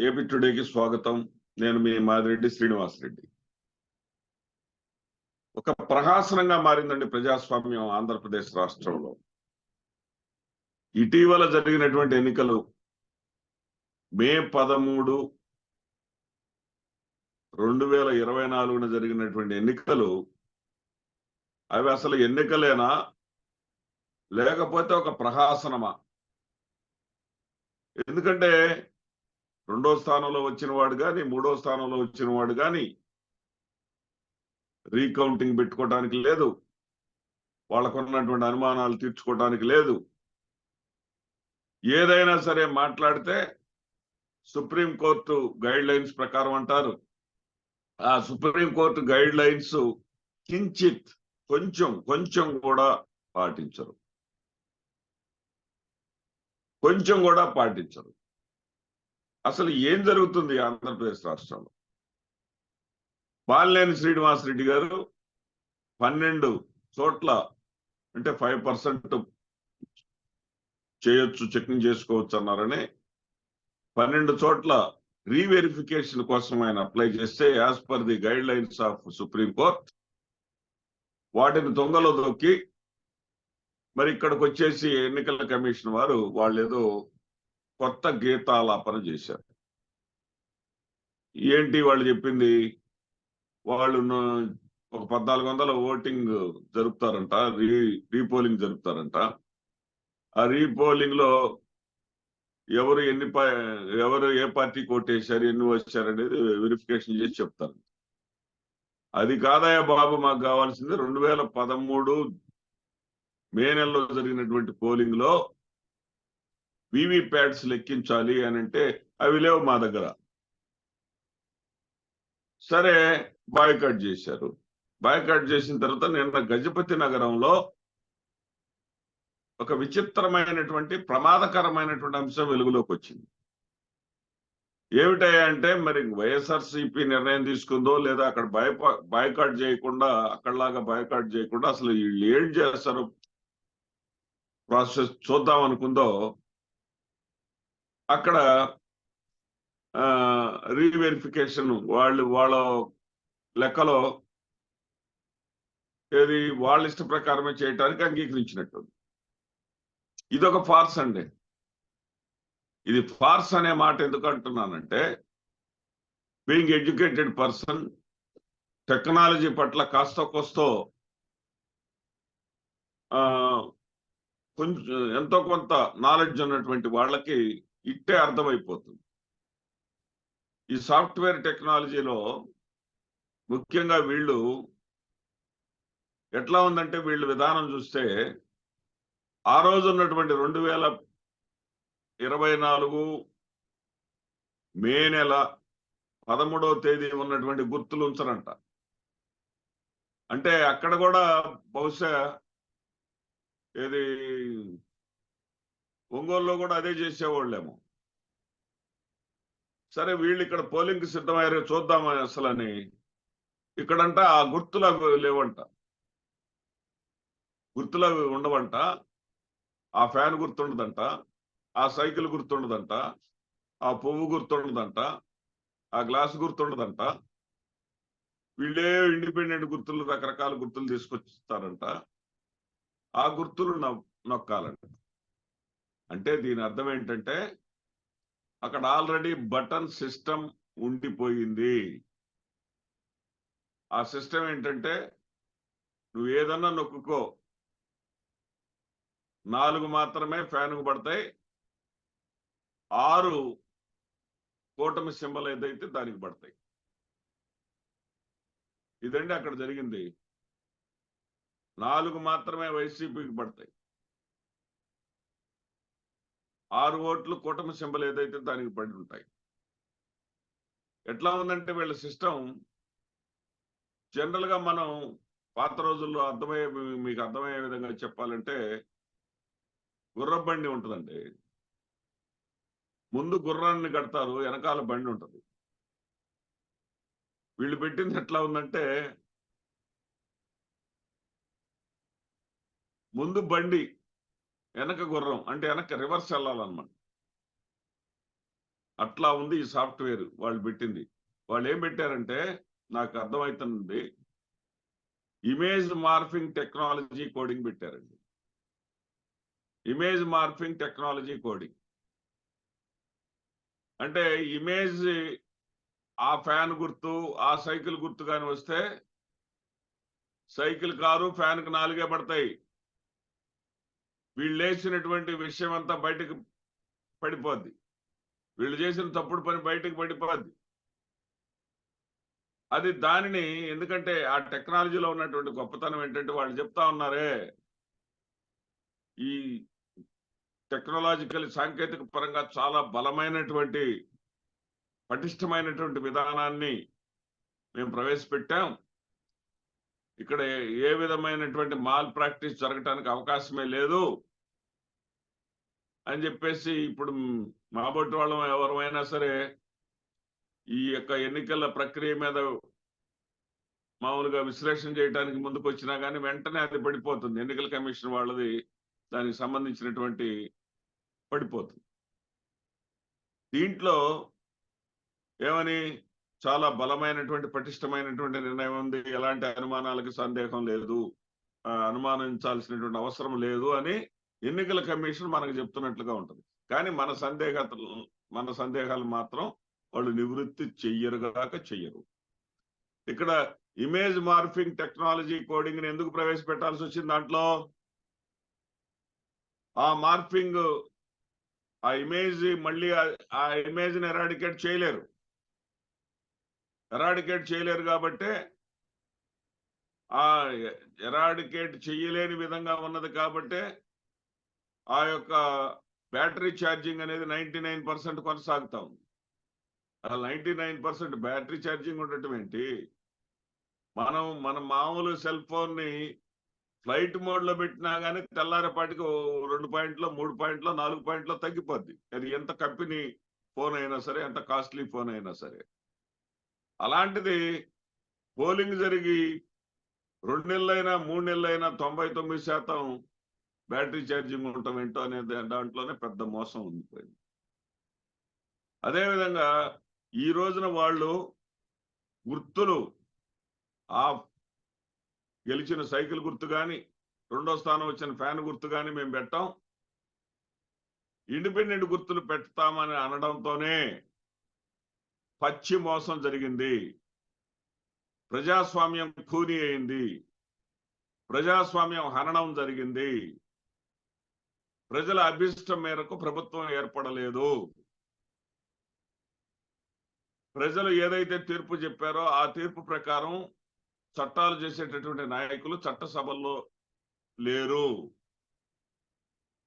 AP టుడేకి స్వాగతం. నేను మీ మాదిరెడ్డి శ్రీనివాసరెడ్డి. ఒక ప్రహాసనంగా మారిందండి ప్రజాస్వామ్యం ఆంధ్రప్రదేశ్ రాష్ట్రంలో. ఇటీవల జరిగినటువంటి ఎన్నికలు మే పదమూడు రెండు వేల ఇరవై నాలుగున జరిగినటువంటి ఎన్నికలు అవి అసలు ఎన్నికలేనా? లేకపోతే ఒక ప్రహాసనమా? ఎందుకంటే రెండో స్థానంలో వచ్చిన వాడు కానీ మూడో స్థానంలో వచ్చిన వాడు కానీ రీకౌంటింగ్ పెట్టుకోవడానికి లేదు. వాళ్ళకున్నటువంటి అనుమానాలు తీర్చుకోవడానికి లేదు. ఏదైనా సరే మాట్లాడితే సుప్రీం కోర్టు గైడ్ లైన్స్ ప్రకారం అంటారు. ఆ సుప్రీం కోర్టు గైడ్ లైన్స్ కించిత్ కొంచెం కొంచెం కూడా పాటించరు. కొంచెం కూడా పాటించరు. అసలు ఏం జరుగుతుంది ఆంధ్రప్రదేశ్ రాష్ట్రంలో? బాలినేని శ్రీనివాసరెడ్డి గారు పన్నెండు చోట్ల అంటే ఫైవ్ పర్సెంట్ చేయొచ్చు చెకింగ్ చేసుకోవచ్చు అన్నారని పన్నెండు చోట్ల రీవెరిఫికేషన్ కోసం ఆయన అప్లై చేస్తే as per the guidelines of supreme court వాటిని దొంగలో దొక్కి మరి ఇక్కడికి వచ్చేసి ఎన్నికల కమిషన్ వారు వాళ్ళు ఏదో కొత్త గీతాలాపన చేశారు. ఏంటి వాళ్ళు చెప్పింది? వాళ్ళు ఒక పద్నాలుగు వందల ఓటింగ్ జరుపుతారంట రీ రీపోలింగ్ జరుపుతారంట. ఆ రీపోలింగ్లో ఎవరు ఎన్ని ఎవరు ఏ పార్టీ కోటేశారు ఎన్ని వచ్చారు అనేది వెరిఫికేషన్ చేసి చెప్తారు. అది కాదయ్య బాబు మాకు కావాల్సింది రెండు వేల పదమూడు మే నెలలో జరిగినటువంటి పోలింగ్లో ప్యాడ్స్ లెక్కించాలి అని అంటే అవి లేవు మా దగ్గర. సరే బాయ్కాట్ చేశారు. బాయ్కాట్ చేసిన తర్వాత నిన్న గజపతి నగరంలో ఒక విచిత్రమైనటువంటి ప్రమాదకరమైనటువంటి అంశం వెలుగులోకి వచ్చింది. ఏమిటయ్యా అంటే మరి వైఎస్ఆర్సీపీ నిర్ణయం తీసుకుందో లేదా అక్కడ బాయ్ బాయ్కాట్ చేయకుండా అక్కడలాగా బాయ్కాట్ చేయకుండా అసలు వీళ్ళు ఏం చేస్తారు? ప్రాసెస్ చూద్దాం అనుకుందో అక్కడ రీవెరిఫికేషన్ వాళ్ళు వాళ్ళ లెక్కలో ఏది వాళ్ళ ఇష్ట ప్రకారమే చేయటానికి అంగీకరించినట్టు. ఇదొక ఫార్స్ అండి. ఇది ఫార్స్ అనే మాట ఎందుకు అంటున్నానంటే బీయింగ్ ఎడ్యుకేటెడ్ పర్సన్ టెక్నాలజీ పట్ల కాస్త కోస్తో కొంచెం ఎంతో కొంత నాలెడ్జ్ ఉన్నటువంటి వాళ్ళకి ఇట్టే అర్థమైపోతుంది. ఈ సాఫ్ట్వేర్ టెక్నాలజీలో ముఖ్యంగా వీళ్ళు ఎట్లా ఉందంటే వీళ్ళు విధానం చూస్తే ఆ రోజు ఉన్నటువంటి రెండు వేల ఇరవై నాలుగు మే నెల పదమూడవ తేదీ ఉన్నటువంటి గుర్తులు ఉంచరంట. అంటే అక్కడ కూడా బహుశా ఏది ఒంగోలులో కూడా అదే చేసేవాళ్ళేమో. సరే వీళ్ళు ఇక్కడ పోలింగ్ సిద్ధమయ్యారు చూద్దాం అసలని. ఇక్కడంట ఆ గుర్తులు అవి లేవంట. గుర్తులు అవి ఉండవంట. ఆ ఫ్యాన్ గుర్తుండదంట. ఆ సైకిల్ గుర్తుండదంట. ఆ పువ్వు గుర్తుండదంట. ఆ గ్లాస్ గుర్తుండదంట. వీళ్ళే ఇండిపెండెంట్ గుర్తులు రకరకాల గుర్తులు తీసుకొచ్చిస్తారంట ఆ గుర్తులు నొ- నొక్కాలంట. అంటే దీని అర్థం ఏంటంటే అక్కడ ఆల్రెడీ బటన్ సిస్టమ్ ఉండిపోయింది. ఆ సిస్టమ్ ఏంటంటే నువ్వు ఏదన్నా నొక్కుకో. నాలుగు మాత్రమే ఫ్యాన్కు పడతాయి. ఆరు కూటమి సింబల్ ఏదైతే దానికి పడతాయి. ఇదండి అక్కడ జరిగింది. నాలుగు మాత్రమే వైసీపీకి పడతాయి. ఆరు ఓట్లు కూటమి సింబల్ ఏదైతే దానికి పడి ఉంటాయి. ఎట్లా ఉందంటే వీళ్ళ సిస్టమ్ జనరల్గా మనం పాత రోజుల్లో అర్థమయ్యే మీకు అర్థమయ్యే విధంగా చెప్పాలంటే గుర్రబండి ఉంటుందండి. ముందు గుర్రాన్ని కడతారు వెనకాల బండి ఉంటుంది. వీళ్ళు పెట్టింది ఎట్లా ఉందంటే ముందు బండి వెనక గుర్రం అంటే వెనక రివర్స్ వెళ్ళాలన్నమాట. అట్లా ఉంది ఈ సాఫ్ట్వేర్ వాళ్ళు పెట్టింది. వాళ్ళు ఏం పెట్టారంటే నాకు అర్థమవుతుంది ఇమేజ్ మార్ఫింగ్ టెక్నాలజీ కోడింగ్ పెట్టారండి. Image morphing technology coding. అంటే ఇమేజ్ ఆ ఫ్యాన్ గుర్తు ఆ సైకిల్ గుర్తు కానీ వస్తే సైకిల్ కారు ఫ్యాన్కి నాలుగే పడతాయి. వీళ్ళు లేచినటువంటి విషయం అంతా బయటకు పడిపోద్ది. వీళ్ళు చేసిన తప్పుడు పని బయటకు పడిపోద్ది. అది దానిని ఎందుకంటే ఆ టెక్నాలజీలో ఉన్నటువంటి గొప్పతనం ఏంటంటే వాళ్ళు చెప్తా ఉన్నారే ఈ టెక్నాలజికల్ సాంకేతిక పరంగా చాలా బలమైనటువంటి పటిష్టమైనటువంటి విధానాన్ని మేము ప్రవేశపెట్టాం. ఇక్కడ ఏ విధమైనటువంటి మాల్ ప్రాక్టీస్ జరగటానికి అవకాశమే లేదు అని చెప్పేసి ఇప్పుడు మా వాళ్ళం ఎవరైనా సరే ఈ యొక్క ఎన్నికల ప్రక్రియ మీద మామూలుగా విశ్లేషణ చేయడానికి ముందుకు వచ్చినా కానీ వెంటనే అది పడిపోతుంది. ఎన్నికల కమిషన్ వాళ్ళది దానికి సంబంధించినటువంటి పడిపోతుంది. దీంట్లో ఏమని చాలా బలమైనటువంటి పటిష్టమైనటువంటి నిర్ణయం ఉంది. ఎలాంటి అనుమానాలకు సందేహం లేదు. అనుమానించాల్సినటువంటి అవసరం లేదు అని ఎన్నికల కమిషన్ మనకు చెప్తున్నట్లుగా ఉంటుంది. కానీ మన సందేహ మన సందేహాలు మాత్రం వాళ్ళు నివృత్తి చెయ్యరుగాక చెయ్యరు. ఇక్కడ ఇమేజ్ మార్ఫింగ్ టెక్నాలజీ కోడింగ్ని ఎందుకు ప్రవేశపెట్టాల్సి వచ్చింది దాంట్లో? ఆ మార్ఫింగ్ ఆ ఇమేజ్ మళ్ళీ ఆ- ఆ ఇమేజ్ని ఎరాడికేట్ చేయలేరు. ఎరాడికేట్ చేయలేరు కాబట్టి ఆ ఎరాడికేట్ చేయలేని విధంగా ఉన్నది కాబట్టే ఆ యొక్క బ్యాటరీ ఛార్జింగ్ అనేది నైన్టీ నైన్ పర్సెంట్ కొనసాగుతా ఉంది. ఆ ninety nine percent battery charging ఉండటం ఏంటి? మనం మన మామూలు సెల్ ఫోన్ని ఫ్లైట్ మోడ్లో పెట్టినా కానీ తెల్లారపాటికి రెండు పాయింట్లో మూడు పాయింట్లో నాలుగు పాయింట్లో తగ్గిపోద్ది. అది ఎంత కంపెనీ ఫోన్ అయినా సరే ఎంత కాస్ట్లీ ఫోన్ అయినా సరే. అలాంటిది పోలింగ్ జరిగి రెండు నెలలైనా మూడు నెలలైనా తొంభై తొమ్మిది శాతం బ్యాటరీ ఛార్జింగ్ ఉండటం ఏంటో అనే దాంట్లోనే పెద్ద మోసం ఉండిపోయింది. అదేవిధంగా ఈ రోజున వాళ్ళు గుర్తులు ఆ గెలిచిన సైకిల్ గుర్తు కానీ రెండో స్థానం వచ్చిన ఫ్యాన్ గుర్తు కానీ మేము పెట్టాం. ఇండిపెండెంట్ గుర్తులు పెడతామని అనడంతోనే పచ్చి మోసం జరిగింది. ప్రజాస్వామ్యం ఖూనీ అయింది. ప్రజాస్వామ్యం హననం జరిగింది. ప్రజల అభిష్టం మేరకు ప్రభుత్వం ఏర్పడలేదు. ప్రజలు ఏదైతే తీర్పు చెప్పారో ఆ తీర్పు ప్రకారం చట్టాలు చేసేటటువంటి నాయకులు చట్టసభల్లో లేరు.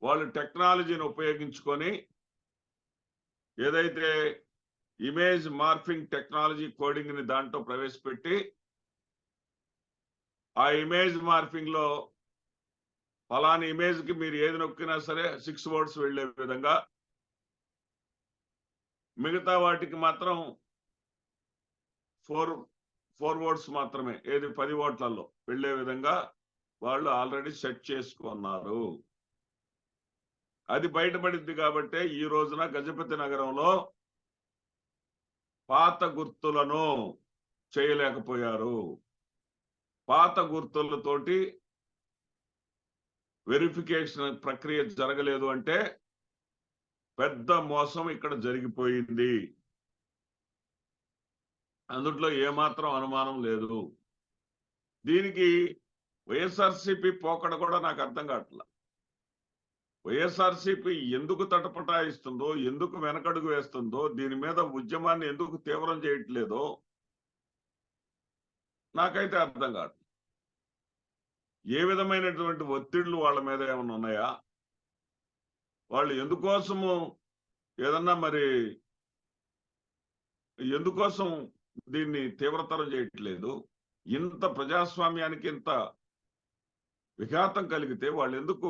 వాళ్ళు టెక్నాలజీని ఉపయోగించుకొని ఏదైతే ఇమేజ్ మార్ఫింగ్ టెక్నాలజీ కోడింగ్ని దాంట్లో ప్రవేశపెట్టి ఆ ఇమేజ్ మార్ఫింగ్లో ఫలాని ఇమేజ్కి మీరు ఏది నొక్కినా సరే సిక్స్ వర్డ్స్ వెళ్ళే విధంగా మిగతా వాటికి మాత్రం ఫోర్ ఫోర్ వర్డ్స్ మాత్రమే ఏది పది ఓట్లలో వెళ్ళే విధంగా వాళ్ళు ఆల్రెడీ సెట్ చేసుకున్నారు. అది బయటపడింది కాబట్టి ఈ రోజున గజపతి నగరంలో పాత గుర్తులను చేయలేకపోయారు. పాత గుర్తులతోటి వెరిఫికేషన్ ప్రక్రియ జరగలేదు అంటే పెద్ద మోసం ఇక్కడ జరిగిపోయింది. అందుట్లో ఏమాత్రం అనుమానం లేదు. దీనికి వైఎస్ఆర్సిపి పోకడ కూడా నాకు అర్థం కావట్లా. వైఎస్ఆర్సిపి ఎందుకు తటపటాయిస్తుందో ఎందుకు వెనకడుగు వేస్తుందో దీని మీద ఉద్యమాన్ని ఎందుకు తీవ్రం చేయట్లేదో నాకైతే అర్థం కాదు. ఏ విధమైనటువంటి ఒత్తిళ్ళు వాళ్ళ మీద ఏమైనా ఉన్నాయా? వాళ్ళు ఎందుకోసము ఏదన్నా మరి ఎందుకోసం దీన్ని తీవ్రతరం చేయట్లేదు? ఇంత ప్రజాస్వామ్యానికి ఇంత విఘాతం కలిగితే వాళ్ళు ఎందుకు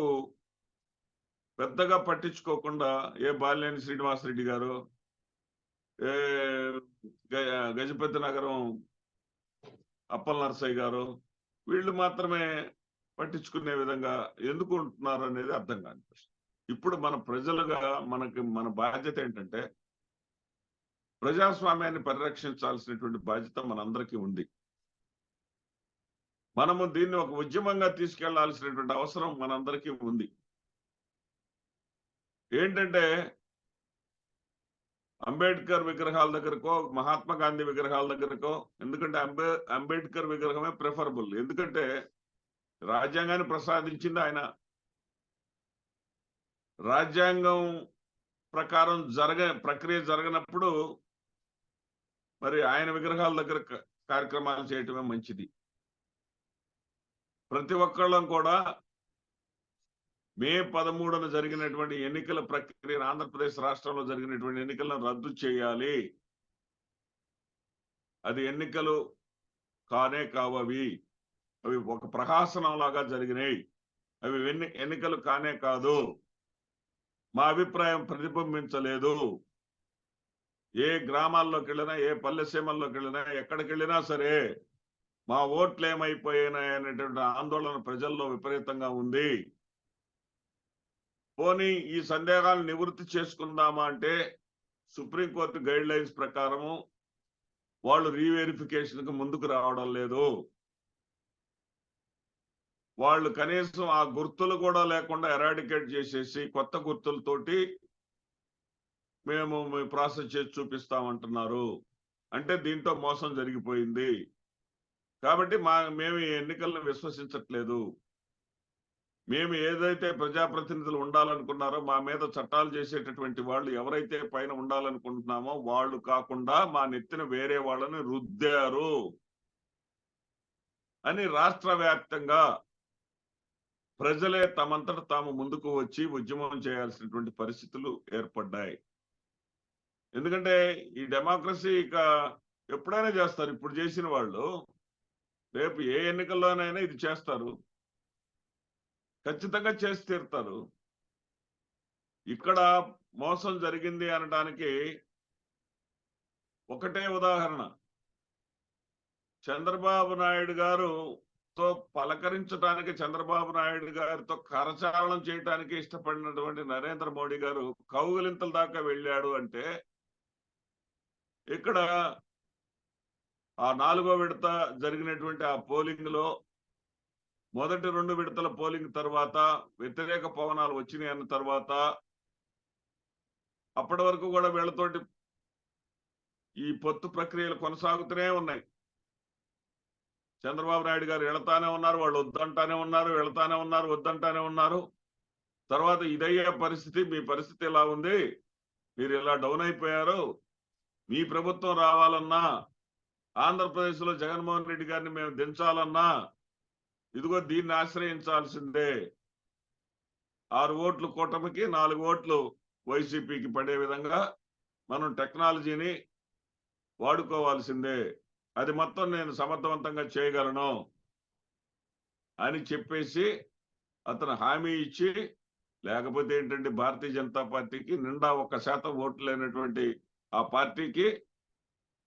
పెద్దగా పట్టించుకోకుండా ఏ బాలినేని శ్రీనివాసరెడ్డి గారు ఏ గ- గజపతి నగరం అప్పల్ నరసయ్య గారు వీళ్ళు మాత్రమే పట్టించుకునే విధంగా ఎందుకు ఉంటున్నారు అనేది అర్థం కాని ఇప్పుడు మన ప్రజలుగా మనకి మన బాధ్యత ఏంటంటే ప్రజాస్వామ్యాన్ని పరిరక్షించాల్సినటువంటి బాధ్యత మనందరికీ ఉంది. మనము దీన్ని ఒక ఉద్యమంగా తీసుకెళ్ళాల్సినటువంటి అవసరం మనందరికీ ఉంది. ఏంటంటే అంబేద్కర్ విగ్రహాల దగ్గరకో మహాత్మా గాంధీ విగ్రహాల దగ్గరకో ఎందుకంటే అంబే అంబేద్కర్ విగ్రహమే ప్రిఫరబుల్ ఎందుకంటే రాజ్యాంగాన్ని ప్రసాదించింది ఆయన. రాజ్యాంగం ప్రకారం జరగ ప్రక్రియ జరగనప్పుడు మరి ఆయన విగ్రహాల దగ్గర కార్యక్రమాలు చేయటమే మంచిది. ప్రతి ఒక్కళ్ళం కూడా మే పదమూడున జరిగినటువంటి ఎన్నికల ప్రక్రియను ఆంధ్రప్రదేశ్ రాష్ట్రంలో జరిగినటువంటి ఎన్నికలను రద్దు చేయాలి. అది ఎన్నికలు కానే కావవి. అవి ఒక ప్రహాసనం లాగా జరిగినాయి. అవి ఎన్ని ఎన్నికలు కానే కాదు. మా అభిప్రాయం ప్రతిబింబించలేదు. ఏ గ్రామాల్లోకి వెళ్ళినా ఏ పల్లెసీమల్లోకి వెళ్ళినా ఎక్కడికి వెళ్ళినా సరే మా ఓట్లు ఏమైపోయినాయి అనేటువంటి ఆందోళన ప్రజల్లో విపరీతంగా ఉంది. పోనీ ఈ సందేహాలు నివృత్తి చేసుకుందామా అంటే సుప్రీంకోర్టు గైడ్ లైన్స్ ప్రకారము వాళ్ళు రీవెరిఫికేషన్కు ముందుకు రావడం లేదు. వాళ్ళు కనీసం ఆ గుర్తులు కూడా లేకుండా ఎరాడికేట్ చేసేసి కొత్త గుర్తులతోటి మేము ప్రాసెస్ చేసి చూపిస్తామంటున్నారు. అంటే దీంతో మోసం జరిగిపోయింది. కాబట్టి మా మేము ఈ ఎన్నికలను విశ్వసించట్లేదు. మేము ఏదైతే ప్రజాప్రతినిధులు ఉండాలనుకున్నారో మా మీద చట్టాలు చేసేటటువంటి వాళ్ళు ఎవరైతే పైన ఉండాలనుకుంటున్నామో వాళ్ళు కాకుండా మా నెత్తిన వేరే వాళ్ళని రుద్దారు అని రాష్ట్ర వ్యాప్తంగా ప్రజలే తమంతట తాము ముందుకు వచ్చి ఉద్యమం చేయాల్సినటువంటి పరిస్థితులు ఏర్పడ్డాయి. ఎందుకంటే ఈ డెమోక్రసీ ఇక ఎప్పుడైనా చేస్తారు. ఇప్పుడు చేసిన వాళ్ళు రేపు ఏ ఎన్నికల్లోనైనా ఇది చేస్తారు. ఖచ్చితంగా చేసి తీరుతారు. ఇక్కడ మోసం జరిగింది అనడానికి ఒకటే ఉదాహరణ. చంద్రబాబు నాయుడు గారు తో పలకరించడానికి చంద్రబాబు నాయుడు గారితో కరచాలనం చేయడానికి ఇష్టపడినటువంటి నరేంద్ర మోడీ గారు కౌగులింతల దాకా వెళ్ళాడు అంటే ఇక్కడ ఆ నాలుగో విడత జరిగినటువంటి ఆ పోలింగ్లో మొదటి రెండు విడతల పోలింగ్ తర్వాత వ్యతిరేక పవనాలు వచ్చినాయి అన్న తర్వాత అప్పటి వరకు కూడా వీళ్ళతోటి ఈ పొత్తు ప్రక్రియలు కొనసాగుతూనే ఉన్నాయి. చంద్రబాబు నాయుడు గారు వెళతానే ఉన్నారు వాళ్ళు వద్దంటానే ఉన్నారు వెళతానే ఉన్నారు వద్దంటానే ఉన్నారు. తర్వాత ఇదయ్యే పరిస్థితి మీ పరిస్థితి ఎలా ఉంది? మీరు ఇలా డౌన్ అయిపోయారు? మీ ప్రభుత్వం రావాలన్నా ఆంధ్రప్రదేశ్లో జగన్మోహన్ రెడ్డి గారిని మేము దించాలన్నా ఇదిగో దీన్ని ఆశ్రయించాల్సిందే. ఆరు ఓట్లు కూటమికి నాలుగు ఓట్లు వైసీపీకి పడే విధంగా మనం టెక్నాలజీని వాడుకోవాల్సిందే. అది మొత్తం నేను సమర్థవంతంగా చేయగలను అని చెప్పేసి అతను హామీ ఇచ్చి లేకపోతే ఏంటంటే భారతీయ జనతా పార్టీకి నిండా ఒక శాతం ఓట్లు లేనటువంటి ఆ పార్టీకి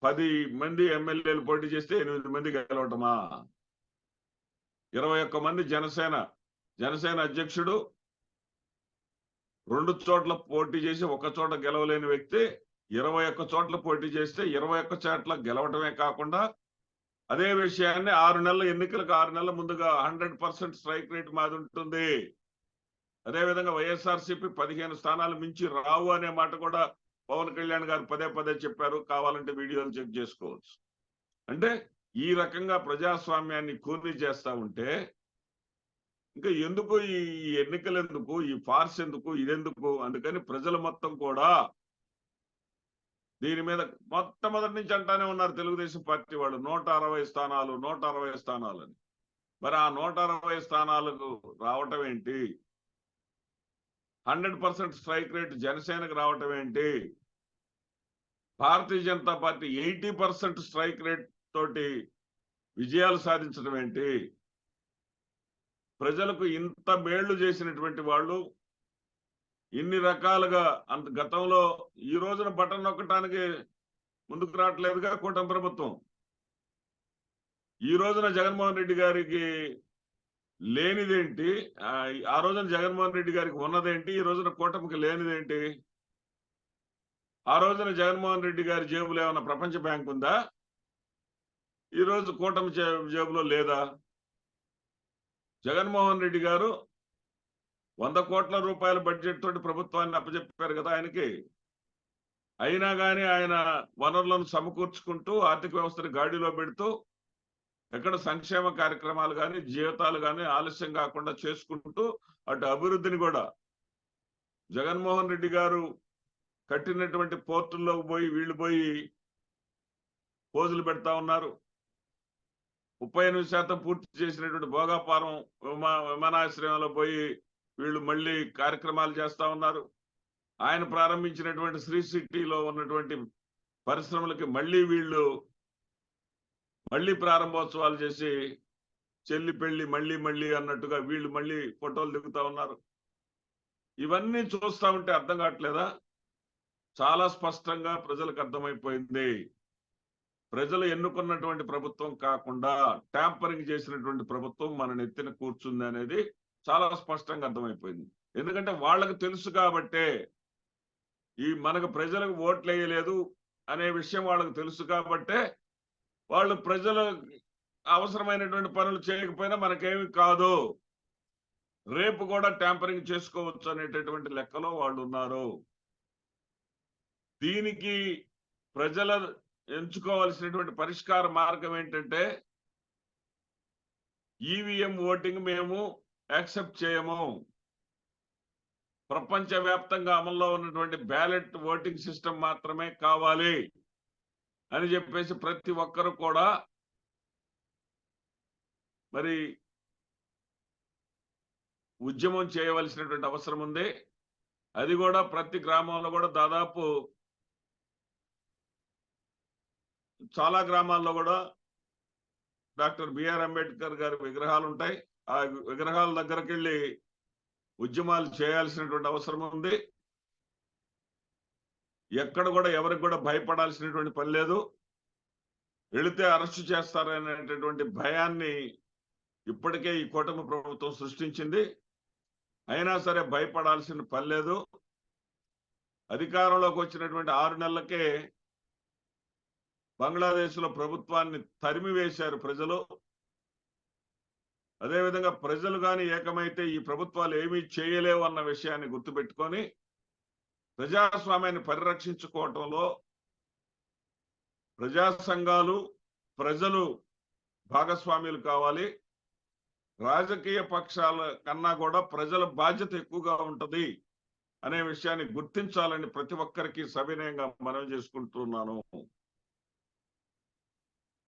పది మంది ఎమ్మెల్యేలు పోటీ చేస్తే ఎనిమిది మంది గెలవటమా? ఇరవై ఒక్క మంది జనసేన జనసేన అధ్యక్షుడు రెండు చోట్ల పోటీ చేసి ఒక చోట గెలవలేని వ్యక్తి ఇరవై ఒక్క చోట్ల పోటీ చేస్తే ఇరవై ఒక్క చోట్ల గెలవటమే కాకుండా అదే విషయాన్ని ఆరు నెలల ఎన్నికలకు ఆరు నెలల ముందుగా హండ్రెడ్ పర్సెంట్ స్ట్రైక్ రేట్ మాది ఉంటుంది. అదేవిధంగా వైఎస్ఆర్సీపీ పదిహేను స్థానాలు మించి రావు అనే మాట కూడా పవన్ కళ్యాణ్ గారు పదే పదే చెప్పారు. కావాలంటే వీడియోలు చెక్ చేసుకోవచ్చు. అంటే ఈ రకంగా ప్రజాస్వామ్యాన్ని కూర్ని చేస్తా ఉంటే ఇంకా ఎందుకు ఈ ఎన్నికలు ఎందుకు ఈ ఫార్స్ ఎందుకు ఇదెందుకు? అందుకని ప్రజలు మొత్తం కూడా దీని మీద మొట్టమొదటి నుంచి అంటానే ఉన్నారు తెలుగుదేశం పార్టీ వాళ్ళు నూట అరవై స్థానాలు నూట అరవై స్థానాలు అని మరి ఆ నూట అరవై స్థానాలకు రావటం ఏంటి? హండ్రెడ్ పర్సెంట్ స్ట్రైక్ రేట్ జనసేనకు రావటం ఏంటి? Bharatiya Janata Party eighty percent strike rate తోటి విజయాలు సాధించడం ఏంటి? ప్రజలకు ఇంత మేళ్ళు చేసినటువంటి వాళ్ళు ఇన్ని రకాలుగా అంత గతంలో ఈ రోజున బటన్ నొక్కటానికి ముందుకు రావట్లేదుగా కూటమి ప్రభుత్వం. ఈ రోజున జగన్మోహన్ రెడ్డి గారికి లేనిదేంటి? ఆ, రోజున జగన్మోహన్ రెడ్డి గారికి ఉన్నదేంటి? ఈ రోజున కూటమికి లేనిదేంటి? ఆ రోజున జగన్మోహన్ రెడ్డి గారి జేబులో ఏమైనా ప్రపంచ బ్యాంక్ ఉందా? ఈ రోజు కూటమి జేబులో లేదా? జగన్మోహన్ రెడ్డి గారు వంద కోట్ల రూపాయల బడ్జెట్ తోటి ప్రభుత్వాన్ని అప్పచెప్పారు కదా ఆయనకి. అయినా కానీ ఆయన వనరులను సమకూర్చుకుంటూ ఆర్థిక వ్యవస్థను గాడిలో పెడుతూ ఎక్కడ సంక్షేమ కార్యక్రమాలు కానీ జీవితాలు కానీ ఆలస్యం కాకుండా చేసుకుంటూ అటు అభివృద్ధిని కూడా జగన్మోహన్ రెడ్డి గారు కట్టినటువంటి పోర్టుల్లోకి పోయి వీళ్ళు పోయి పోజులు పెడతా ఉన్నారు. ముప్పై ఎనిమిది శాతం పూర్తి చేసినటువంటి భోగాపురం విమా విమానాశ్రయంలో పోయి వీళ్ళు మళ్ళీ కార్యక్రమాలు చేస్తా ఉన్నారు. ఆయన ప్రారంభించినటువంటి శ్రీ సిటీలో ఉన్నటువంటి పరిశ్రమలకి మళ్ళీ వీళ్ళు మళ్ళీ ప్రారంభోత్సవాలు చేసి చెల్లి పెళ్ళి మళ్ళీ మళ్ళీ అన్నట్టుగా వీళ్ళు మళ్ళీ ఫోటోలు దిగుతా ఉన్నారు. ఇవన్నీ చూస్తా ఉంటే అర్థం కావట్లేదా? చాలా స్పష్టంగా ప్రజలకు అర్థమైపోయింది. ప్రజలు ఎన్నుకున్నటువంటి ప్రభుత్వం కాకుండా ట్యాంపరింగ్ చేసినటువంటి ప్రభుత్వం మన నెత్తిన కూర్చుంది అనేది చాలా స్పష్టంగా అర్థమైపోయింది. ఎందుకంటే వాళ్ళకు తెలుసు కాబట్టే ఈ మనకు ప్రజలకు ఓట్లు వేయలేదు అనే విషయం వాళ్ళకు తెలుసు కాబట్టే వాళ్ళు ప్రజలు అవసరమైనటువంటి పనులు చేయకపోయినా మనకేమి కాదు. రేపు కూడా ట్యాంపరింగ్ చేసుకోవచ్చు అనేటటువంటి లెక్కలో వాళ్ళు ఉన్నారు. దీనికి ప్రజల ఎంచుకోవాల్సినటువంటి పరిష్కార మార్గం ఏంటంటే ఈవీఎం ఓటింగ్ మేము యాక్సెప్ట్ చేయము. ప్రపంచవ్యాప్తంగా అమల్లో ఉన్నటువంటి బ్యాలెట్ ఓటింగ్ సిస్టమ్ మాత్రమే కావాలి అని చెప్పేసి ప్రతి ఒక్కరు కూడా మరి ఉద్యమం చేయవలసినటువంటి అవసరం ఉంది. అది కూడా ప్రతి గ్రామంలో కూడా దాదాపు చాలా గ్రామాల్లో కూడా డాక్టర్ బిఆర్ అంబేద్కర్ గారి విగ్రహాలు ఉంటాయి. ఆ విగ్రహాల దగ్గరికి వెళ్ళి ఉద్యమాలు చేయాల్సినటువంటి అవసరం ఉంది. ఎక్కడ కూడా ఎవరికి కూడా భయపడాల్సినటువంటి పని లేదు. వెళితే అరెస్టు చేస్తారనేటటువంటి భయాన్ని ఇప్పటికే ఈ కూటమి ప్రభుత్వం సృష్టించింది. అయినా సరే భయపడాల్సిన పని లేదు. అధికారంలోకి వచ్చినటువంటి ఆరు నెలలకే బంగ్లాదేశ్లో ప్రభుత్వాన్ని తరిమి వేశారు ప్రజలు అదేవిధంగా ప్రజలు కానీ ఏకమైతే ఈ ప్రభుత్వాలు ఏమీ చేయలేవు అన్న విషయాన్ని గుర్తుపెట్టుకొని ప్రజాస్వామ్యాన్ని పరిరక్షించుకోవటంలో ప్రజా సంఘాలు ప్రజలు భాగస్వామ్యులు కావాలి. రాజకీయ పక్షాల కన్నా కూడా ప్రజల బాధ్యత ఎక్కువగా ఉంటుంది అనే విషయాన్ని గుర్తించాలని ప్రతి ఒక్కరికి సవినయంగా మనవి చేసుకుంటున్నాను.